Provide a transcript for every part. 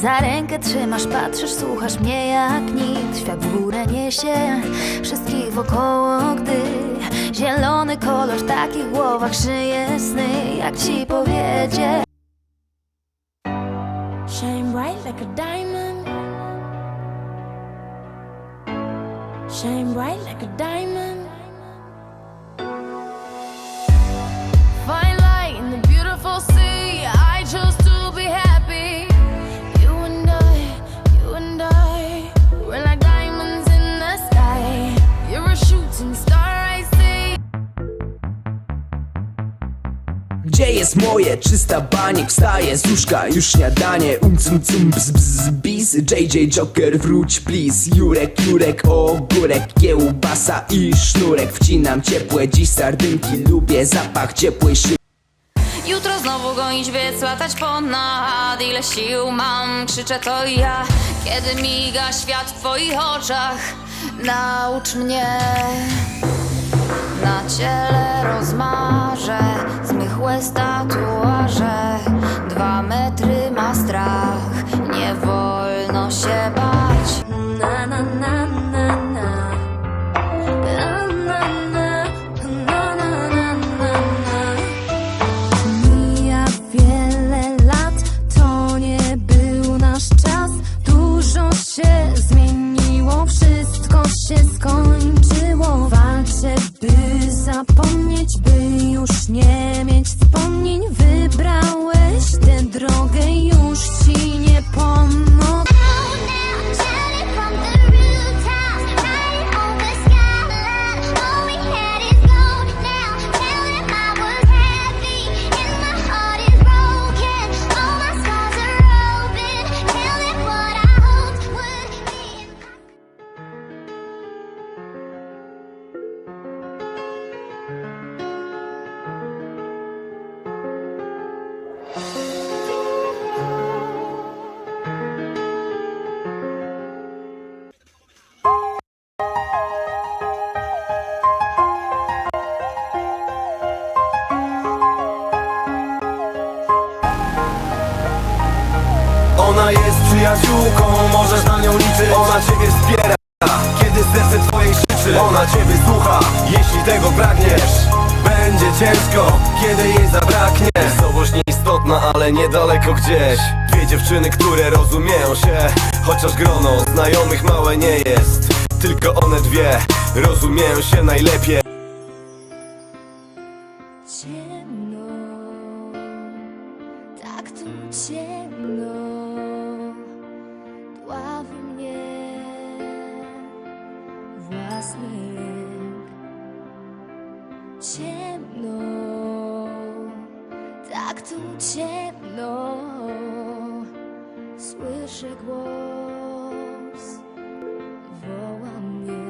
Za rękę trzymasz, patrzysz, słuchasz mnie jak nic Świat w górę niesie wszystkich wokoło, gdy Zielony kolor w takich głowach szyje sny Jak ci powiedzieć Shine bright like a diamond. Shine bright like a diamond. Gdzie jest moje 300 baniek? Wstaję z łóżka, już śniadanie. Um cum cum bzz bzz bis. JJ Joker wróć please. Jurek, Jurek, ogórek Kiełbasa i sznurek. Wcinam ciepłe dziś sardynki. Lubię zapach ciepłej szyby Jutro znowu gonić wiec, latać ponad Ile sił mam, krzyczę to ja. Kiedy miga świat w twoich oczach Naucz mnie Na ciele rozmarze Zmych łez tatuaże Dwa metry ma strach przyjaciółką, możesz na nią liczyć. Ona ciebie wspiera, kiedy serce twoje krzyczy. Ona ciebie słucha, jeśli tego pragniesz. Będzie ciężko, kiedy jej zabraknie. Osobowość nieistotna, ale niedaleko gdzieś. Dwie dziewczyny, które rozumieją się Chociaż grono znajomych małe nie jest. Tylko one dwie rozumieją się najlepiej. Ciemno, tak tu ciemno, Ciemno, tak tu ciemno, słyszę głos, woła mnie.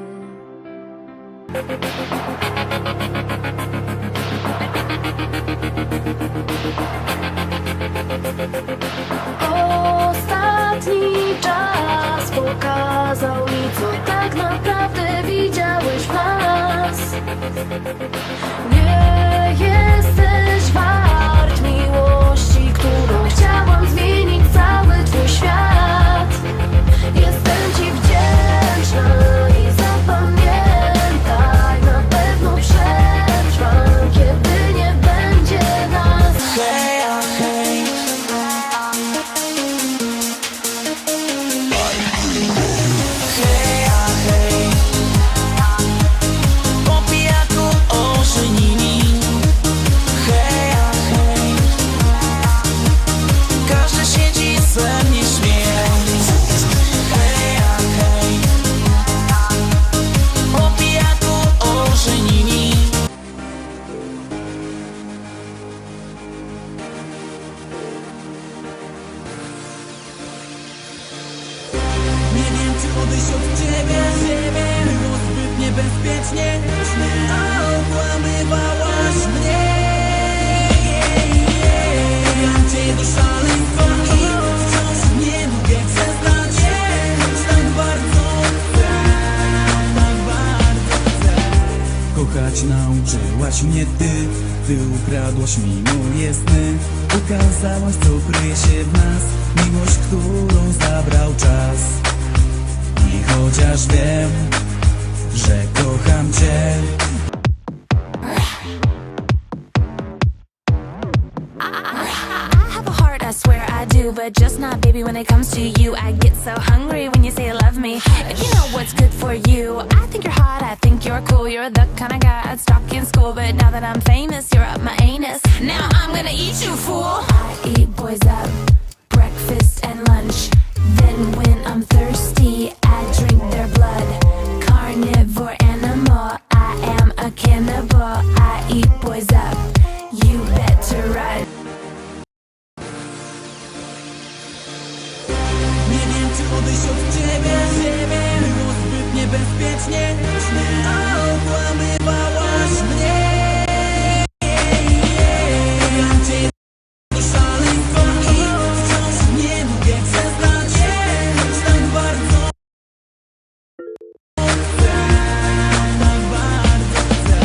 Czy odejść od ciebie. Było zbyt niebezpiecznie. A okłamywałaś mnie. Gram cię do szaleństwa I wciąż nie mogę przestać. Choć tak bardzo chcę Tak bardzo chcę. Kochać nauczyłaś mnie ty. Ty ukradłaś mi moje sny. Ukazałaś co kryje się w nas. Miłość, którą zabrał czas chociaż wiem, że kocham cię I have a heart, I swear I do, but just not, baby, when it comes to you. I get so hungry when you say you love me. If you know what's good for you, I think you're hot, I think you're cool. You're the kind of guy I'd stalk in school, but now that I'm famous, you're up my anus. Now I'm gonna eat you, fool. I eat boys up, Tak bardzo chcę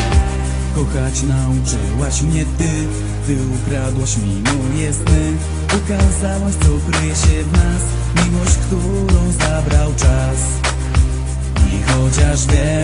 Kochać nauczyłaś mnie ty Ty ukradłaś mi moje sny Ukazałaś co kryje się w nas Miłość, którą zabrał czas I chociaż